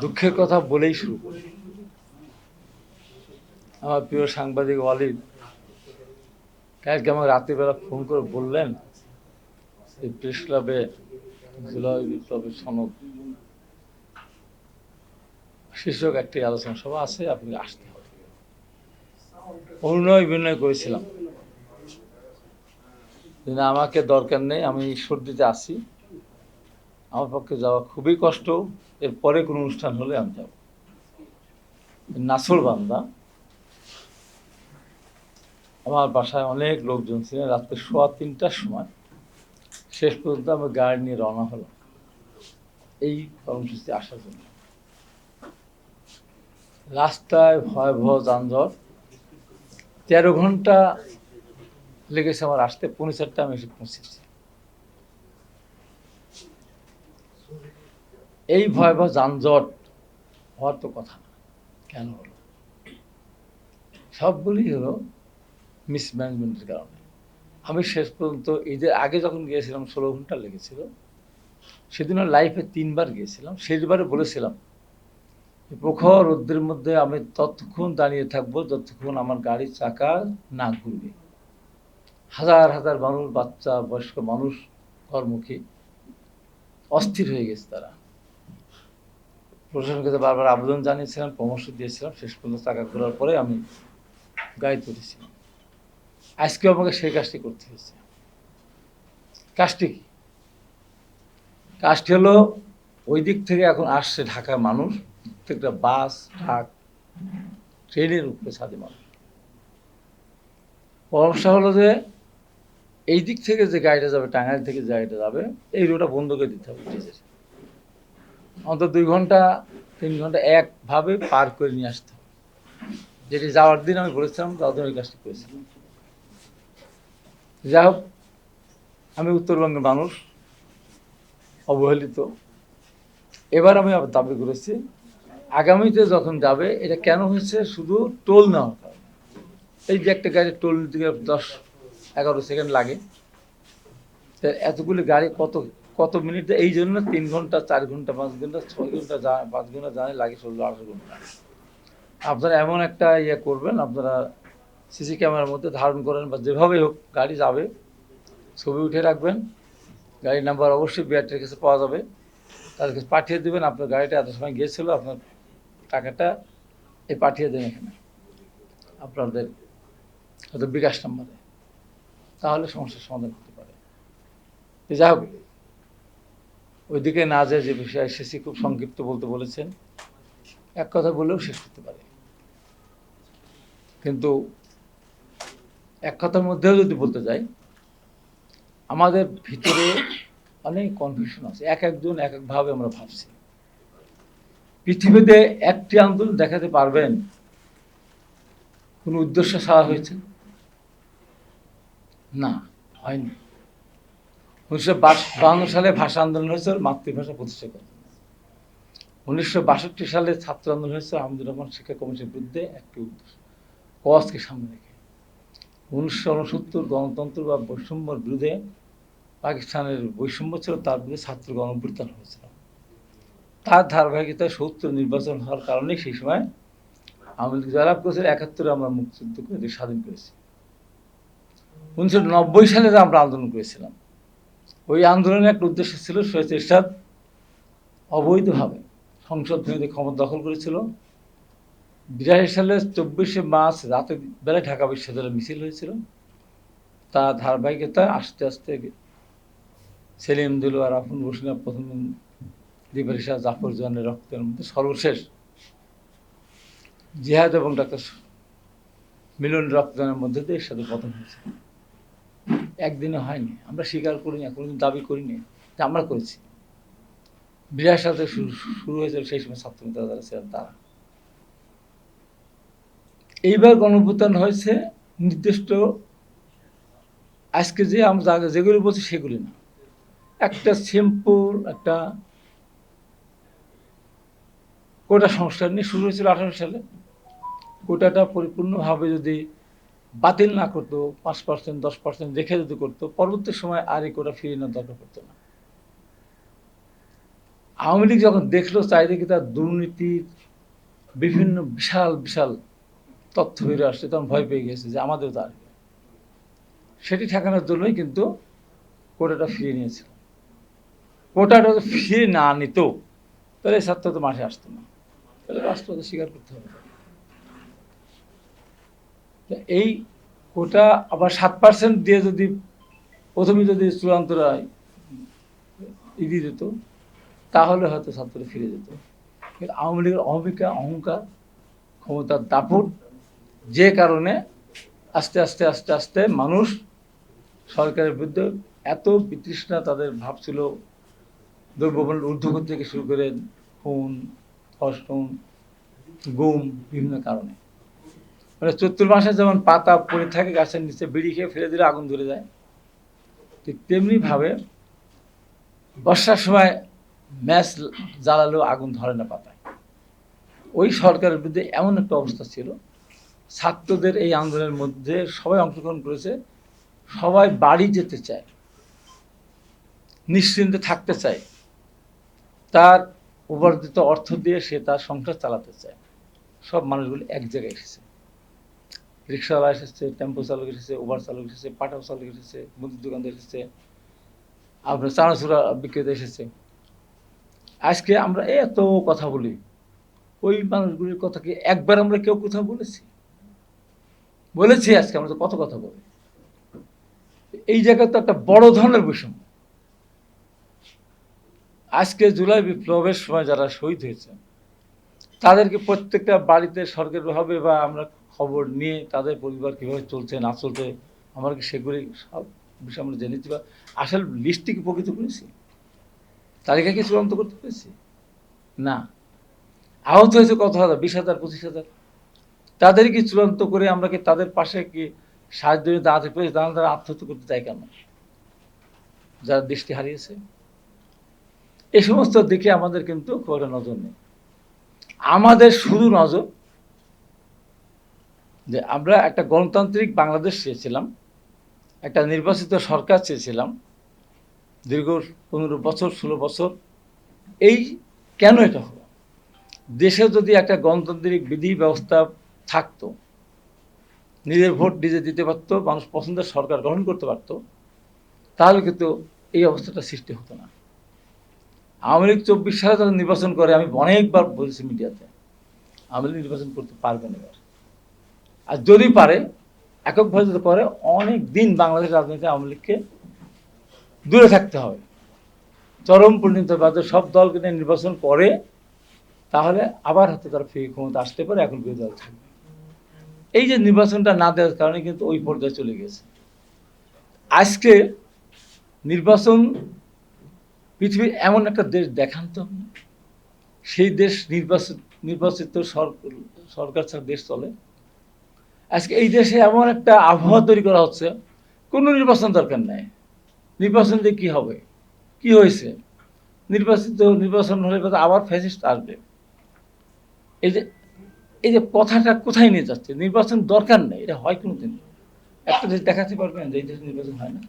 দুঃখের কথা বলেই শুরু করি। আমার প্রিয় সাংবাদিক ওয়ালিদ, কালকে আমাকে রাত্রিবেলা ফোন করে বললেন, এই প্রেস ক্লাবে জুলাই বিপ্লবের সনদ। শীর্ষক একটি আলোচনা সভা আছে আপনি আসতে হবে। অনুনয় বিনয় করেছিলাম। আমাকে দরকার নেই, আমি সর্দিতে আসি আমার পক্ষে যাওয়া খুবই কষ্ট। এরপরে কোনো অনুষ্ঠান হলে আমি যাব। নাসর বান্দা। আমার বাসায় অনেক লোকজন ছিলেন। রাত্রে সোয়া তিনটার সময় শেষ পর্যন্ত আমি গাড়ি নিয়ে রওনা হলাম এই কর্মসূচি আসার জন্য। রাস্তায় ভয়াবহ যানজট। তেরো ঘণ্টা লেগেছে আমার আসতে। পৌনে চারটা আমি এসে পৌঁছেছি। এই ভয়াবহ যানজট হওয়ার তো কথা না। কেন হলো? সবগুলি হলো মিসম্যানেজমেন্টের কারণে। আমি শেষ পর্যন্ত ঈদের আগে যখন গিয়েছিলাম, ষোলো ঘণ্টা লেগেছিল, সেদিনও লাইফে তিনবার গিয়েছিলাম। শেষবারে বলেছিলাম প্রখর রোদ্রের মধ্যে আমি ততক্ষণ দাঁড়িয়ে থাকব যতক্ষণ আমার গাড়ির চাকা না ঘুরবে। হাজার হাজার মানুষ, বাচ্চা, বয়স্ক মানুষ ঘরমুখী অস্থির হয়ে গেছে তারা। প্রশাসনের কাছে বারবার আবেদন জানিয়েছিলাম, পরামর্শ দিয়েছিলাম, শেষ পর্যন্ত টাকা ঘোরার পরে আমি গাড়িতে উঠেছিলাম আজকেও আমাকে সেই কাজটি করতে হয়েছে। কাজটি কি? কাজটি হলো ওই দিক থেকে এখন আসছে ঢাকার মানুষ, প্রত্যেকটা বাস, ট্রাক, ট্রেনের উপরে ছাদে মানুষ। পরামর্শ হলো যে এই দিক থেকে যে গাড়িটা যাবে, টাঙ্গাইল থেকে যে গাড়িটা যাবে, এই রোডটা বন্ধ করে দিতে হবে। ব্রিজের অন্তত দুই ঘণ্টা, তিন ঘণ্টা একভাবে পার করে নিয়ে আসতে যেটি যাওয়ার দিন আমি বলেছিলাম তাদের ওই কাজটি করেছিলাম। যাই হোক, আমি উত্তরবঙ্গের মানুষ, অবহেলিত। এবার আমি দাবি করেছি, আগামীতে যখন যাবে, এটা কেন হয়েছে? শুধু টোল নেওয়ার কারণে। এই যে একটা গাড়ি টোল গেলে দশ এগারো সেকেন্ড লাগে এতগুলি গাড়ি কত কত মিনিট এই জন্য তিন ঘণ্টা, চার ঘণ্টা, পাঁচ ঘণ্টা, ছয় ঘণ্টা পাঁচ ঘণ্টা জানে লাগে ষোলো, আঠারো ঘণ্টা। আপনারা এমন একটা ইয়ে করবেন, আপনারা সিসি ক্যামেরার মধ্যে ধারণ করেন বা যেভাবে হোক গাড়ি যাবে, ছবি উঠে রাখবেন। গাড়ির নাম্বার অবশ্যই বিআরটির কাছে পাওয়া যাবে। তাদের কাছে পাঠিয়ে দেবেন, আপনার গাড়িটা এত সময় গিয়েছিল, আপনার টাকাটা এই পাঠিয়ে দেন এখানে। আপনাদের হয়তো বিকাশ নাম্বারে। তাহলে সমস্যার সমাধান হতে পারে। যাই হোক ওইদিকে না যায় যে বিষয়ে এসেছি খুব সংক্ষিপ্ত বলতে বলেছেন, এক কথা বলেও শেষ করতে পারে। কিন্তু এক কথার মধ্যেও যদি বলতে যাই, আমাদের ভিতরে অনেক কনফিউশন আছে। এক একজন এক একভাবে আমরা ভাবছি। পৃথিবীতে একটি আন্দোলন দেখাতে পারবেন, কোনো উদ্দেশ্য ছাড়া হয়েছে? না, হয়নি। উনিশশো সালে ভাষা আন্দোলন হয়েছে মাতৃভাষা প্রতিষ্ঠা জন্য। উনিশশো বাষট্টি সালে ছাত্র আন্দোলন হয়েছে আহমদুর রহমান শিক্ষা কমিশনের বিরুদ্ধে একটি উদ্দেশ্য, কজকে সামনে রেখে। উনিশশো উনসত্তর গণতন্ত্র বা বৈষম্যর বিরুদ্ধে পাকিস্তানের বৈষম্য ছিল, তার বিরুদ্ধে ছাত্র গণঅভ্যুত্থান হয়েছিল। তার ধারাবাহিকতায় সত্তর নির্বাচন হওয়ার কারণে সেই সময় আওয়ামী লীগ জয়লাভ করেছিল, একাত্তরে আমরা মুক্তিযুদ্ধ করে স্বাধীন করেছি। উনিশশো নব্বই সালে আমরা আন্দোলন করেছিলাম। ওই আন্দোলনের একটা উদ্দেশ্য ছিল সৈয়দ এরশাদ অবৈধভাবে সংসদ ভেঙে ক্ষমতা দখল করেছিল। বিরাশি সালে চব্বিশে মার্চ রাতে বেলায় ঢাকা বিশ্ববিদ্যালয়ে মিছিল হয়েছিল। তার ধারাবাহিকতা আস্তে আস্তে সেলিম দিল আর আফুন বসিনা প্রথম দিবারি শাহ জাফর জোয়ানের রক্তের মধ্যে সর্বশেষ জিহাদ এবং ডাক্তার মিলন রক্তদানের মধ্যে দিয়ে সাথে পতন হয়েছে। একদিনে হয়নি। আমরা স্বীকার করি না, কোনোদিন দাবি করিনি যে আমরা করেছি। বিরাট সাথে শুরু হয়েছিল সেই সময় ছাত্র নেতা ছিলেন তারা। এইবার গণভুত্থান হয়েছে, নির্দিষ্ট আজকে যে আমরা যেগুলি বলছি সেগুলি না। একটা সিম্পল একটা কোটা সংস্কার নিয়ে শুরু হয়েছিল আঠারো সালে। কোটাটা পরিপূর্ণভাবে যদি বাতিল না করতো, পাঁচ পার্সেন্ট দশ পার্সেন্ট রেখে যদি করতো, পরবর্তী সময় আর এই কোটা ফিরিয়ে নেওয়ার দরকার পড়তো না। আওয়ামী লীগ যখন দেখল, চারিদিকে তার দুর্নীতির বিভিন্ন বিশাল বিশাল তথ্য বেরিয়ে আসছে, তখন ভয় পেয়ে গেছে যে আমাদেরও তা আসবে সেটি ঠেকানোর জন্যই কিন্তু কোটাটা ফিরিয়ে নিয়েছিল। কোটাটা ফিরিয়ে না নিত, তাহলে ছাত্র তো মাসে আসতো না। তাহলে বাস্তবতা স্বীকার করতে হবে। এই কোটা আবার সাত পার্সেন্ট দিয়ে যদি প্রথমে যদি চূড়ান্তরা ইদি দিত, তাহলে হয়তো ছাত্ররা ফিরে যেত। আওয়ামী লীগের অহমিকা অহংকার, ক্ষমতার দাপট, যে কারণে আস্তে আস্তে আস্তে আস্তে মানুষ সরকারের বিরুদ্ধে এত বিতৃষ্ণা তাদের ভাবছিল। দ্রব্যমূল্য ঊর্ধ্বগতি থেকে শুরু করে খুন ধর্ষণ গুম বিভিন্ন কারণে। মানে চৈত্র মাসে যেমন পাতা পড়ে থাকে, গাছের নিচে বিড়ি খেয়ে ফেলে দিলে আগুন ধরে যায়। ঠিক তেমনিভাবে বর্ষার সময় ম্যাচ জ্বালালেও আগুন ধরে না পাতায়। ওই সরকারের বিরুদ্ধে এমন একটা অবস্থা ছিল। ছাত্রদের এই আন্দোলনের মধ্যে সবাই অংশগ্রহণ করেছে। সবাই বাড়ি যেতে চায়, নিশ্চিন্তে থাকতে চায়। তার উপার্জিত অর্থ দিয়ে সে তার সংসার চালাতে চায়। সব মানুষগুলো এক জায়গায় এসেছে। রিক্সাওয়ালা এসেছে, টেম্পো চালক এসেছে উবার চালক এসেছে পাটাও চালক এসেছে মুদির দোকানদার এসেছে, আপনার চানাচুরা বিক্রেতা এসেছে। আজকে আমরা এত কথা বলি, ওই মানুষগুলির কথা কি একবার আমরা কেউ কোথাও বলেছি? বলেছি আজকে আমরা কত কথা বলি। এই জায়গায় তো একটা বড় ধরনের বৈষম্য। আজকে জুলাই বিপ্লবের সময় যারা শহীদ হয়েছে তাদেরকে প্রত্যেকটা বাড়িতে সরকারিভাবে বা আমরা খবর নিয়ে তাদের পরিবার কীভাবে চলছে, না চলছে, আমরা কি সেগুলি সব বিষয় আমরা জেনেছি বা আসল লিস্টটি কি প্রকৃত করেছি? তালিকা কি চূড়ান্ত করতে পেরেছি? না। আহত হয়েছে কত হাজার? বিশ হাজার, পঁচিশ হাজার। তাদের কি চূড়ান্ত করে আমরা কি তাদের পাশে কি সাহায্য দাঁড়াতে পেরেছি? তাহলে তারা আত্মহত্যা করতে চায় কেন? যারা দৃষ্টি হারিয়েছে? এই সমস্ত দিকে আমাদের কিন্তু একটা নজর নেই। আমাদের শুধু নজর যে আমরা একটা গণতান্ত্রিক বাংলাদেশ চেয়েছিলাম, একটা নির্বাচিত সরকার চেয়েছিলাম, দীর্ঘ পনেরো বছর, ষোলো বছর। এই কেন এটা হলো? দেশে যদি একটা গণতান্ত্রিক বিধি ব্যবস্থা থাকতো, নিজের ভোট নিজে দিতে পারতো, মানুষ পছন্দের সরকার গ্রহণ করতে পারতো, তাহলে কিন্তু এই অবস্থাটা সৃষ্টি হতো না। আওয়ামী লীগ চব্বিশ সালে যখন নির্বাচন করে, আমি অনেকবার বলেছি মিডিয়াতে, আওয়ামী লীগ নির্বাচন করতে পারবে না এবার। আর যদি পারে এককভাবে যদি করে, অনেক দিন বাংলাদেশ রাজনীতি আওয়ামী লীগকে দূরে থাকতে হবে। চরম পরিণত বাদে সব দলকে নিয়ে নির্বাচন করে, তাহলে আবার হাতে তারা ফ্রি ক্ষমতা আসতে পারে, এখন বিরোধী দল থাকবে। এই যে নির্বাচনটা না দেওয়ার কারণে কিন্তু ওই পর্যায়ে চলে গেছে। আজকে নির্বাচন পৃথিবীর এমন একটা দেশ দেখান তো সেই দেশ নির্বাচিত নির্বাচিত সর- সরকার ছাড়া দেশ চলে। আজকে এই দেশে এমন একটা আবহাওয়া তৈরি করা হচ্ছে, কোনো নির্বাচন দরকার নাই। নির্বাচন দিয়ে কী হবে? কি হয়েছে? নির্বাচিত নির্বাচন হলে আবার ফ্যাসিস্ট আসবে। এই যে এই যে কথাটা কোথায় নিয়ে যাচ্ছে? নির্বাচন দরকার নেই, এটা হয় কোনো দিন একটা দেশ দেখাতে পারবেন যে এই দেশে নির্বাচন হয় না।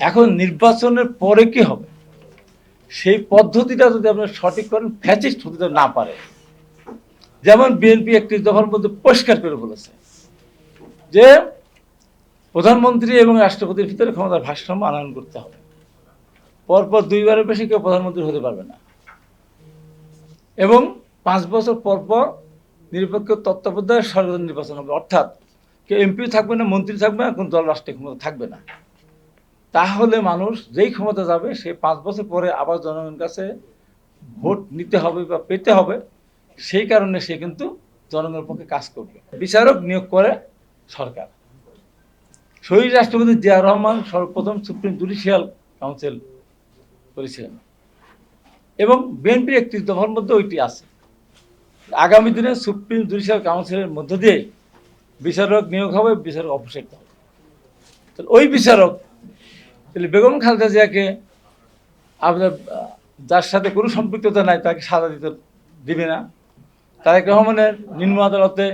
এখন নির্বাচনের পরে কি হবে? সেই পদ্ধতিটা যদি আপনার সঠিক করেন ফ্যাসিস্ট হতে না পারে। যেমন বিএনপি একটি দফার মধ্যে পরিষ্কার করে বলেছে যে প্রধানমন্ত্রী এবং রাষ্ট্রপতির ভিতরে ক্ষমতার ভারসাম্য আনয়ন করতে হবে। পরপর দুইবারের বেশি কেউ প্রধানমন্ত্রী হতে পারবে না। এবং পাঁচ বছর পর পর নিরপেক্ষ তত্ত্বাবধায়ক সরকার নির্বাচন হবে। অর্থাৎ কেউ এমপি থাকবে না, মন্ত্রী থাকবে না, কোন দল রাষ্ট্রের ক্ষমতা থাকবে না। তাহলে মানুষ যেই ক্ষমতা যাবে, সে পাঁচ বছর পরে আবার জনগণের কাছে ভোট নিতে হবে বা পেতে হবে। সেই কারণে সে কিন্তু জনগণের পক্ষে কাজ করবে। বিচারক নিয়োগ করে সরকার। শহীদ রাষ্ট্রপতি জিয়া রহমান সর্বপ্রথম সুপ্রিম জুডিশিয়াল কাউন্সিল করেছিলেন এবং বিএনপির একটি দফার মধ্যে ওইটি আছে। আগামী দিনে সুপ্রিম জুডিশিয়াল কাউন্সিলের মধ্য দিয়ে বিচারক নিয়োগ হবে, বিচারক অপসারিত হবে তাহলে ওই বিচারক, তাহলে বেগম খালেদা জিয়াকে আপনার যার সাথে কোনো সম্পৃক্ততা নাই, তাকে সাজা দিতে দিবে না। তারেক রহমানের নিম্ন আদালতে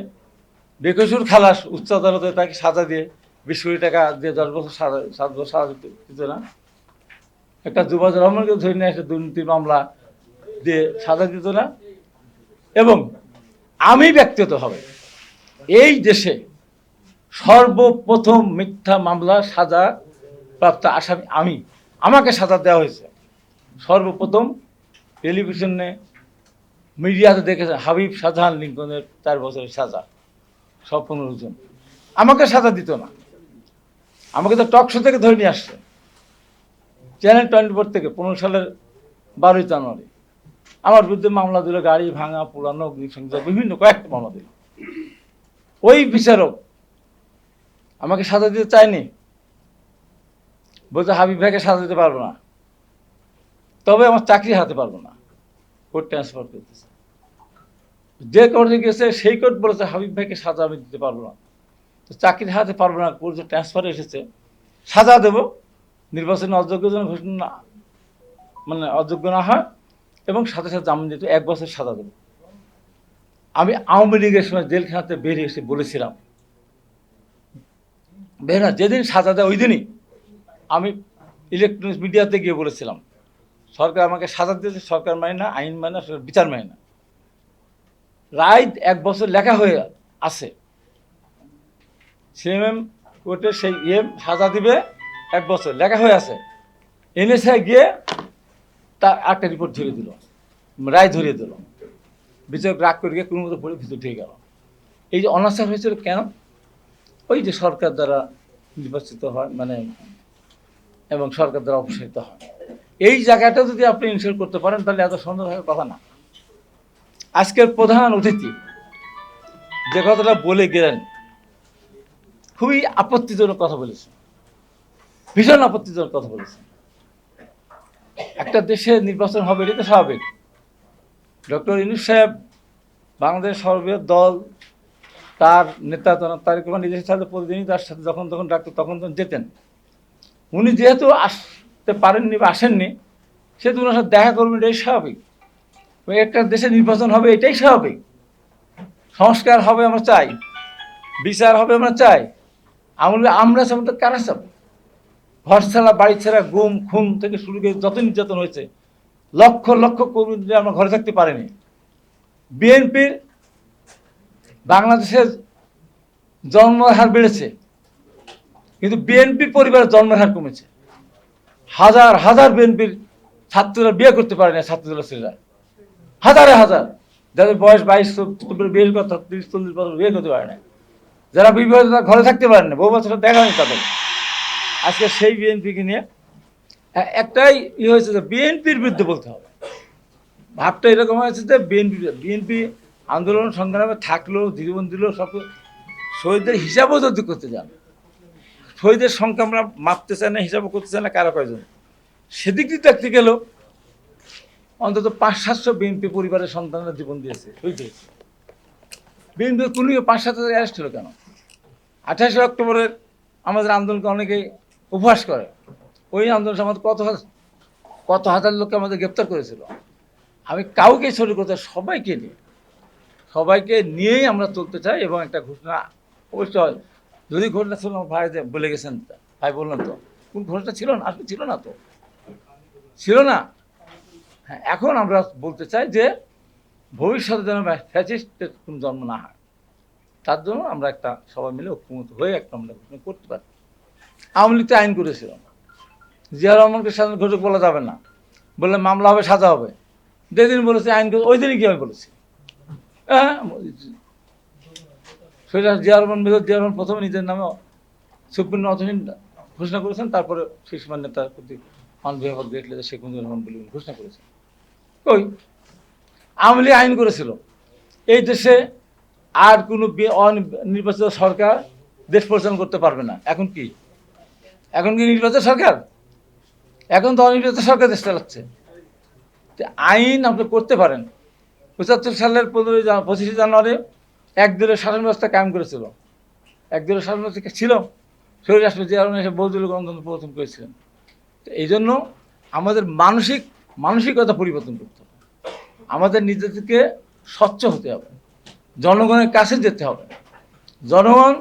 বেকসুর খালাস উচ্চ আদালতে তাকে সাজা দিয়ে বিশ কোটি টাকা দিয়ে দশ বছর সাত বছর সাজা দিতে দিত না। একটা যুবজ রহমানকে ধরে নিয়ে এসে দুর্নীতির মামলা দিয়ে সাজা দিত না। এবং আমি ব্যক্তিগত হবে এই দেশে সর্বপ্রথম মিথ্যা মামলা সাজা প্রাপ্ত আসামি আমি। আমাকে সাজা দেওয়া হয়েছে। সর্বপ্রথম টেলিভিশনে মিডিয়াতে দেখেছে, হাবিব শাহজাহান লিঙ্কনের চার বছরের সাজা, সব পনেরো জন। আমাকে সাজা দিত না। আমাকে তো টক শো থেকে ধরে নিয়ে আসছে। চ্যানেল টোয়েন্টি ফোর থেকে পনেরো সালের বারোই জানুয়ারি। আমার বিরুদ্ধে মামলা দিল, গাড়ি ভাঙা, পুরানো, অগ্নিসংযোগ, বিভিন্ন কয়েকটা মামলা দিল। ওই বিচারক আমাকে সাজা দিতে চায়নি। বলছে, হাবিব ভাইকে সাজা দিতে পারব না। তবে আমার চাকরি হাতে পারব না। কোর্ট ট্রান্সফার করতেছে। যে কোর্টে গেছে, সেই কোর্ট বলেছে, হাবিব ভাইকে সাজা আমি দিতে পারব না। তো চাকরি হাতে পারব না কোর্ট ট্রান্সফার এসেছে, সাজা দেব। নির্বাচনে অযোগ্য যেন ঘোষণা না- মানে অযোগ্য না হয়, এবং সাথে সাথে জামিন দিতে এক বছর সাজা দেবো। আমি আওয়ামী লীগের সময় জেলখানাতে বেরিয়ে এসে বলেছিলাম বেরা যেদিন সাজা দেয় ওই দিনই আমি ইলেকট্রনিক্স মিডিয়াতে গিয়ে বলেছিলাম সরকার আমাকে সাজা দিয়েছে, সরকার মানে না, আইন মানে না, বিচার মানে না। রায় এক বছর লেখা হয়ে আছে। সিএমএম কোর্টে সেই ইয়ে সাজা দিবে, এক বছর লেখা হয়ে আছে। এনএসআই গিয়ে তার একটা রিপোর্ট ধরিয়ে দিল, রায় ধরিয়ে দিল। বিচারক রাগ করে গিয়ে কোনো মতো পড়ে ভিতর ঢেকে গেল। এই যে অনাচার হয়েছিল কেন? ওই যে সরকার দ্বারা নির্বাচিত হয় মানে এবং সরকার দ্বারা অপসারিত হয়। এই জায়গাটা যদি আপনি ইনশোর করতে পারেন, তাহলে এত সুন্দর হওয়ার কথা না। আজকের প্রধান অতিথি যে কথাটা বলে গেলেন, খুবই আপত্তিজনক কথা বলেছেন। ভীষণ আপত্তিজনক কথা বলেছেন। একটা দেশে নির্বাচন হবে, এটা তো স্বাভাবিক। ডক্টর ইনুস সাহেব বাংলাদেশ সর্ববৃহৎ দল, তার নেতা তারেক রহমান নিজের সাথে প্রতিদিনই তার সাথে যখন তখন ডাকতো, তখন তখন যেতেন। উনি যেহেতু আসতে পারেননি বা আসেননি সেহেতু ওনার সাথে দেখা করবেন, এটাই স্বাভাবিক। একটা দেশে নির্বাচন হবে, এটাই স্বাভাবিক। সংস্কার হবে, আমরা চাই। বিচার হবে, আমরা চাই। আমরা আমরা সব তো কারা সব ঘর ছাড়া, বাড়ি ছাড়া গুম খুন থেকে শুরু করে যত নির্যাতন হয়েছে, লক্ষ লক্ষ কর্মী আমরা ঘরে থাকতে পারিনি। বিএনপির বাংলাদেশের জন্মের হার বেড়েছে, কিন্তু বিএনপি পরিবারের জন্মের হার কমেছে। হাজার হাজার বিএনপির ছাত্ররা বিয়ে করতে পারে না ছাত্রদলের ছেলেরা। হাজারে হাজার। যাদের বয়স বাইশ বিয়ে কথা তিরিশ, চল্লিশ বছর বিয়ে করতে পারে না। যারা বিবাহিত ঘরে থাকতে পারে না। বহু বছর দেখা হয়নি তাদের। আজকে সেই বিএনপিকে নিয়ে একটাই ই হয়েছে যে বিএনপির বিরুদ্ধে বলতে হবে। ভাবটা এরকম হয়েছে যে বিএনপি বিএনপি আন্দোলন সংগ্রামে থাকল, জীবন দিল সব শহীদদের হিসাবও যদি করতে যান শহীদের সংখ্যা আমরা মাপতে চাই না হিসাবও করতে চাই না, কারও কয়জন? সেদিক দিয়ে দেখতে গেলেও অন্তত পাঁচ সাতশো বিএনপি পরিবারের সন্তানরা জীবন দিয়েছে। হয়েছে বিএনপির কোনো পাঁচ সাত হাজার অ্যারেস্ট হলো কেন? আঠাশে অক্টোবরের আমাদের আন্দোলনকে অনেকে উপহাস করে। ওই আন্দোলন আমাদের কত কত হাজার লোককে আমাদের গ্রেপ্তার করেছিল? আমি কাউকে ছোট করতে সবাইকে নিয়ে, সবাইকে নিয়েই আমরা চলতে চাই এবং একটা ঘোষণা অবশ্যই যদি ঘটনা ছিল আমার ভাই বলে গেছেন, ভাই বললেন তো, কোন ঘটনা ছিল না, আসলে ছিল না তো। ছিল না। হ্যাঁ এখন আমরা বলতে চাই যে, ভবিষ্যতে যেন ফ্যাসিস্টের কোনো জন্ম না হয়, তার জন্য আমরা একটা সবাই মিলে ঐক্যমত হয়ে একটা আমরা ঘোষণা করতে পারি। আওয়ামী লীগ তো আইন করেছিল। জিয়া রহমানকে সাধারণ ঘোষক বলা যাবে না। বললে মামলা হবে, সাজা হবে। যেদিন বলেছে আইন ওই দিনই কি আমি বলেছি? হ্যাঁ সেটা জিয়া মেজর জিয়া প্রথমে নিজের নামে সুপ্রিম অধীন ঘোষণা করেছেন, তারপরে শিশু নেতার প্রতি মান বিভাগ দেখলে শেখ মুজিবুর রহমান বলে ঘোষণা করেছেন। কই? আওয়ামী লীগ আইন করেছিল। এই দেশে আর কোনো অনির্বাচিত সরকার দেশ পরিচালনা করতে পারবে না। এখন কি? এখন কি নির্বাচিত সরকার? এখন তো অনির্বাচিত সরকার দেশ চালাচ্ছে। আইন আপনি করতে পারেন। পঁচাত্তর সালের পনেরোই পঁচিশে জানুয়ারি এক দলের শাসন ব্যবস্থা কায়েম করেছিল। এক দলের শাসন ব্যবস্থা ছিল? শহীদ রাষ্ট্রপতি যে কারণে বহুদলীয় গণতন্ত্র প্রবর্তন করেছিলেন। তো এই জন্য আমাদের মানসিক, মানসিকতা পরিবর্তন করতে হবে। আমাদের নিজেদেরকে স্বচ্ছ হতে হবে। জনগণের কাছে যেতে হবে। জনগণ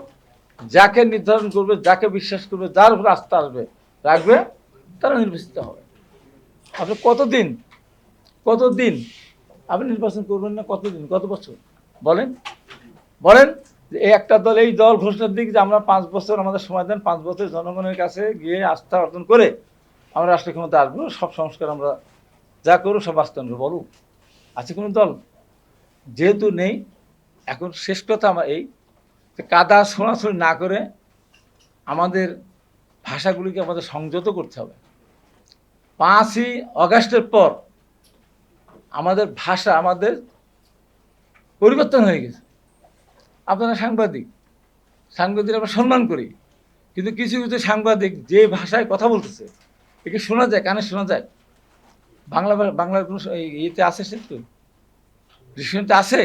যাকে নির্ধারণ করবে, যাকে বিশ্বাস করবে, যার উপর আস্থা আসবে, রাখবে, তারা নির্বাচিত হবে। আপনি কতদিন কতদিন আপনি নির্বাচন করবেন না কতদিন, কত বছর? বলেন। বলেন, এই একটা দল, এই দল ঘোষণার দিক যে আমরা পাঁচ বছর আমাদের সময় দেন, পাঁচ বছর জনগণের কাছে গিয়ে আস্থা অর্জন করে আমরা রাষ্ট্র ক্ষমতা আসব, সব সংস্কার আমরা যা করব সব বাস্তবায়ন করব বলো আছে কোনো দল? যেহেতু নেই, এখন শেষ কথা আমার এই যে কাদা ছোঁড়াছড়ি না করে আমাদের ভাষাগুলিকে আমাদের সংযত করতে হবে। পাঁচই অগাস্টের পর আমাদের ভাষা, আমাদের পরিবর্তন হয়ে গেছে। আপনারা সাংবাদিক। সাংবাদিক আমরা সম্মান করি। কিন্তু কিছু কিছু সাংবাদিক যে ভাষায় কথা বলতেছে, একে শোনা যায়, কানে শোনা যায়। বাংলা বাংলার কোনো ইয়েতে আছে সে তো? দৃশ্যতে আছে?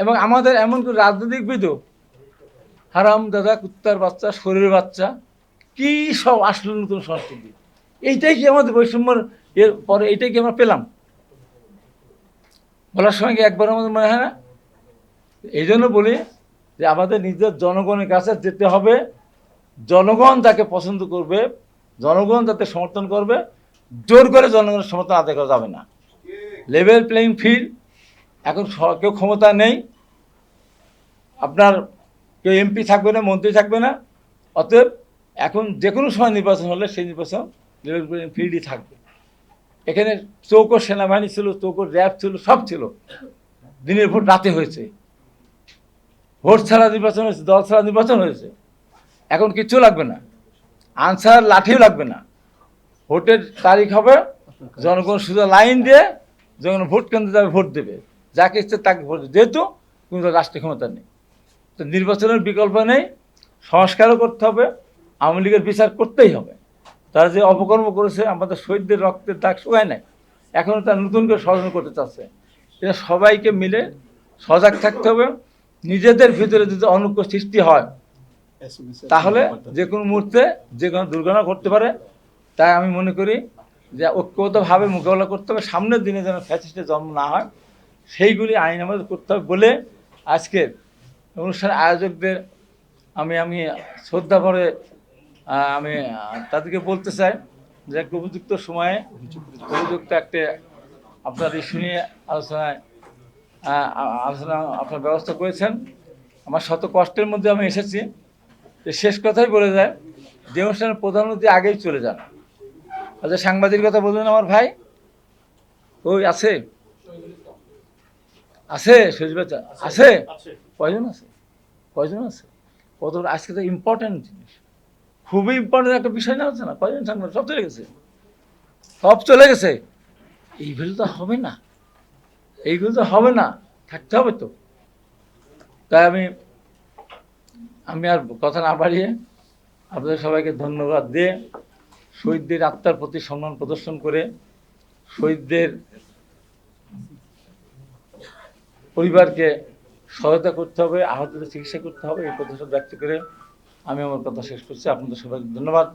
এবং আমাদের এমন করে রাজনৈতিকবিদও হারাম দাদা, কুত্তার বাচ্চা, শরীরের বাচ্চা, কি সব আসলো নতুন সংস্কৃতি? এইটাই কি আমাদের বৈষম্যর এর পরে এইটাই কি আমরা পেলাম? বলার সময় কি একবার আমাদের মনে হয় না? এই জন্য বলি যে আমাদের নিজের জনগণের কাছে যেতে হবে। জনগণ তাকে পছন্দ করবে, জনগণ তাতে সমর্থন করবে, জোর করে জনগণের সমর্থন আদায় করা যাবে না। লেভেল প্লেইং ফিল্ড এখন কেউ ক্ষমতা নেই। আপনার কেউ এমপি থাকবে না, মন্ত্রী থাকবে না। অতএব এখন যে কোনো সময় নির্বাচন হলে সেই নির্বাচন লেভেল প্লেইং ফিল্ডই থাকবে। এখানে চৌকো সেনাবাহিনী ছিল, চৌকো র্যাব ছিল, সব ছিল। দিনের ভোট রাতে হয়েছে। ভোট ছাড়া নির্বাচন হয়েছে, দল ছাড়া নির্বাচন হয়েছে। এখন কিচ্ছু লাগবে না। আনসার লাঠিও লাগবে না। ভোটের তারিখ হবে, জনগণ শুধু লাইন দিয়ে যখন ভোট কেন্দ্রে যাবে, ভোট দেবে। যাকে ইচ্ছে তাকে ভোট। যেহেতু কোনো রাষ্ট্রীয় ক্ষমতা নেই। তো নির্বাচনের বিকল্প নেই। সংস্কারও করতে হবে। আওয়ামী লীগের বিচার করতেই হবে। তারা যে অপকর্ম করেছে, আমাদের শহীদদের রক্তের দাগ শুকায় নাই। এখনও তারা নতুন করে স্মরণ করতে চাচ্ছে। এটা সবাইকে মিলে সজাগ থাকতে হবে। নিজেদের ভিতরে যদি অনুজ্ঞ সৃষ্টি হয় তাহলে যে কোনো মুহূর্তে যে কোনো দুর্ঘটনা ঘটতে পারে। তাই আমি মনে করি যে ঐক্যবদ্ধভাবে মোকাবেলা করতে হবে সামনের দিনে যেন ফ্যাসিস্টের জন্ম না হয়। সেইগুলি আইন আমাদের করতে হবে বলে আজকের অনুষ্ঠানের আয়োজকদের আমি আমি শ্রদ্ধা ভরে আমি তাদেরকে বলতে চাই যে একটা উপযুক্ত সময়ে উপযুক্ত একটা আপনার ইস্যু নিয়ে আলোচনায় আপনার ব্যবস্থা করেছেন। আমার শত কষ্টের মধ্যে আমি এসেছি। যে শেষ কথাই বলে যায় যে অনুষ্ঠানের প্রধানমন্ত্রী আগেই চলে যান। আচ্ছা সাংবাদিক কথা বলবেন আমার ভাই? ওই আছে। আছে সজীব আছে? আছে। কয়জন আছে? কয়জন আছে? কত আজকে তো ইম্পর্টেন্ট জিনিস। খুবই ইম্পর্টেন্ট একটা বিষয় না হচ্ছে না? কয়জন সাংবাদিক? সব চলে গেছে। সব চলে গেছে। এইগুলো তো হবে না। এইগুলো তো হবে না, থাকতে হবে তো। তাই আমি আমি আর কথা না বাড়িয়ে আপনাদের সবাইকে ধন্যবাদ দিয়ে শহীদদের আত্মার প্রতি সম্মান প্রদর্শন করে শহীদদের পরিবারকে সহায়তা করতে হবে, আহতদের চিকিৎসা করতে হবে, এই প্রত্যাশা ব্যক্ত করে আমি আমার কথা শেষ করছি। আপনাদের সবাইকে ধন্যবাদ।